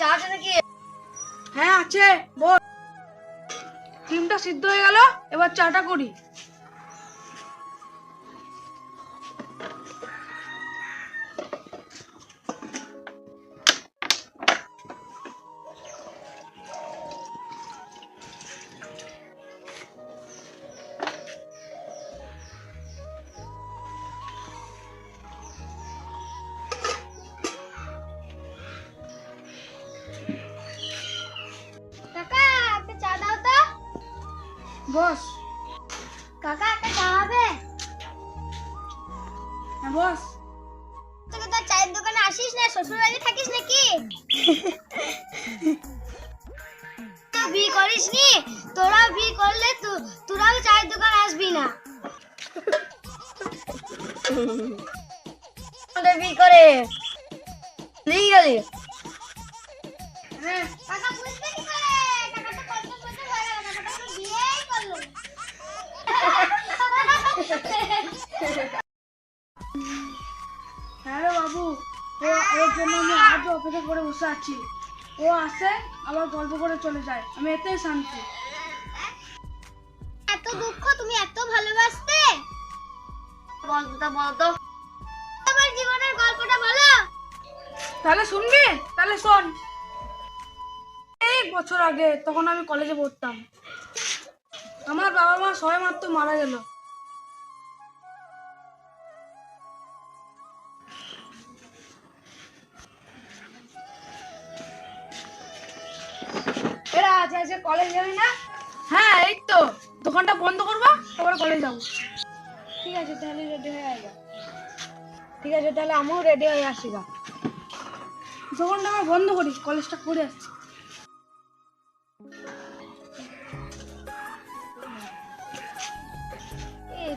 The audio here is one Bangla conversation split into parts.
চা আছে নাকি? হ্যাঁ আছে বল। ডিমটা সিদ্ধ হয়ে গেল এবার চাটা করি। বস। কাকা একটা চা হবে? হ্যাঁ বস। তোকে তো চায়ের দোকানে আসিস না শ্বশুর বাড়ি থাকিস নাকি? তো বিয়ে করিস নি? তোরা বিয়ে করলে তু- তোরাও চায়ের দোকান আসবি না। আমাদের বিয়ে করে। নিয়ে গেলি? হ্যাঁ। কাকা বুঝতে কি করে? জন্য আমি আজও অপেক্ষা করে বসে আছি। ও আসে আবার গল্প করে চলে যায়। আমি এতেই শান্তি। এত দুঃখ তুমি এত ভালোবাসতে? গল্পটা বলো তো। তোমার জীবনের গল্পটা বলো। তাহলে শুনবি? তাহলে শোন। এক বছর আগে তখন আমি কলেজে পড়তাম। আমার বাবা মা সবাই মাত্র মারা গেল। এরা কলেজ যাবি না? হ্যাঁ এই তো। দোকানটা বন্ধ করব, তারপরে কলেজ যাব। ঠিক আছে, তাহলে রেডি হয়ে আয় ঠিক আছে, তাহলে আমিও রেডি হয়ে আসি গা। দোকানটা আমরা বন্ধ করি কলেজটা করে আসছি।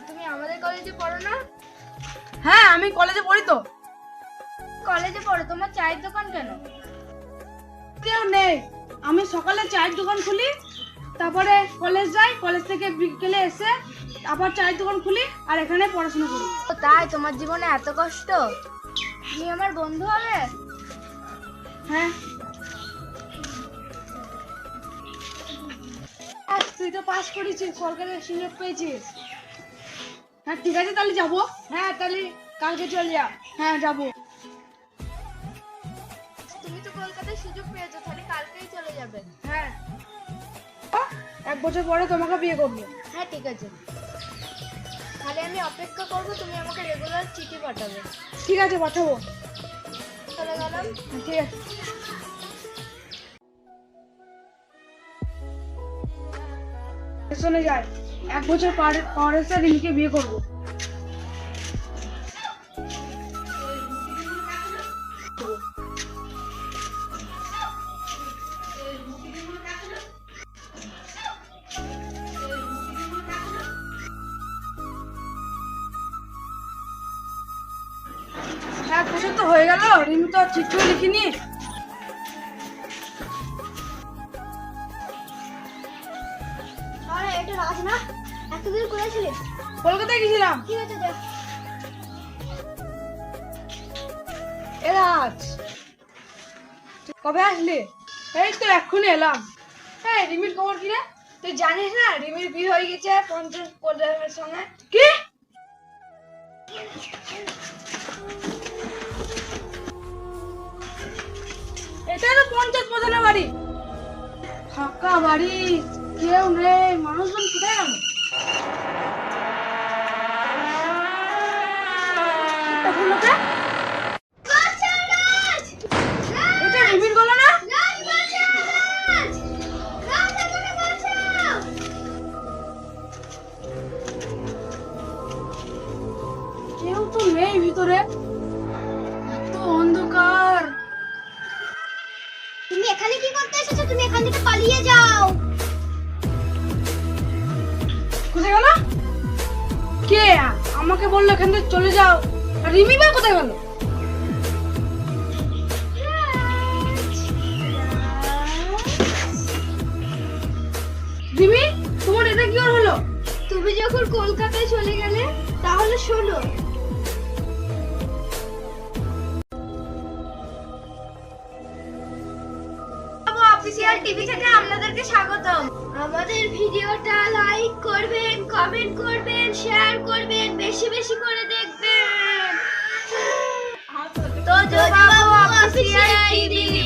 তুমি আমাদের কলেজে পড়ো না? হ্যাঁ আমি কলেজে পড়ি তো। কলেজে পড়ো, তোমার চায়ের দোকান কেন? কেউ নেই। আমি সকালে চায়ের দোকান খুলি তারপরে কলেজ যাই কলেজ থেকে বিকেলে এসে আবার চায়ের দোকান খুলি আর এখানে পড়াশোনা করি। তাই তোমার জীবনে এত কষ্ট? তুমি আমার বন্ধু হবে? হ্যাঁ। আজ তুই তো পাস করেছিস সরকারের সুযোগ পেয়েছিস। হ্যাঁ ঠিক আছে তাহলে যাব। হ্যাঁ তাহলে কালকে চল যা। হ্যাঁ যাব। তো সুযোগ পেয়েছ তাহলে কালকেই চলে যাবে। হ্যাঁ। এক বছর পরে তোমাকে বিয়ে করব। হ্যাঁ ঠিক আছে। তাহলে আমি অপেক্ষা করব তুমি আমাকে রেগুলার চিঠি পাঠাবে। ঠিক আছে পাঠাবো। চলে গেলাম ঠিক আছে। শোনে যায় এক বছর পরে পরে এসে রিমিকে বিয়ে করব। এক বছর তো হয়ে গেল। রিমি তো চিঠিও লিখিনি। আরে এটা রাজ না? এতদিন কলকাতায় গেছিলাম। ঠিক আছে দেখ এ রাজ। কবে আসলি? এই তো এক্ষুনি এলাম। হ্যাঁ রিমির খবর কি রে? তুই জানিস না রিমির বিয়ে হয়ে গেছে পঞ্চাশ প্রধানের সঙ্গে। কি? এটা তো পঞ্চায়েত প্রধানের বাড়ি। ফাঁকা বাড়ি, কেউ নেই, মানুষজন কোথায় গেল? কেউ তো নেই ভিতরে। এত অন্ধকার। তুমি এখানে কি করতে এসেছ? তুমি এখান থেকে পালিয়ে যাও। কোথায় গেল? কে? আমাকে বলল এখান থেকে চলে যাও। আর রিমি ভাই কোথায় গেল? রিমি তোমার এটা কি হলো? তুমি যখন কলকাতায় চলে গেলে তাহলে শোনো টিভি থেকে আপনাদেরকে স্বাগতম। আমাদের ভিডিওটা লাইক করবেন কমেন্ট করবেন শেয়ার করবেন বেশি বেশি করে দেখবেন। তো জোবাবু অফিসিয়াল টিভি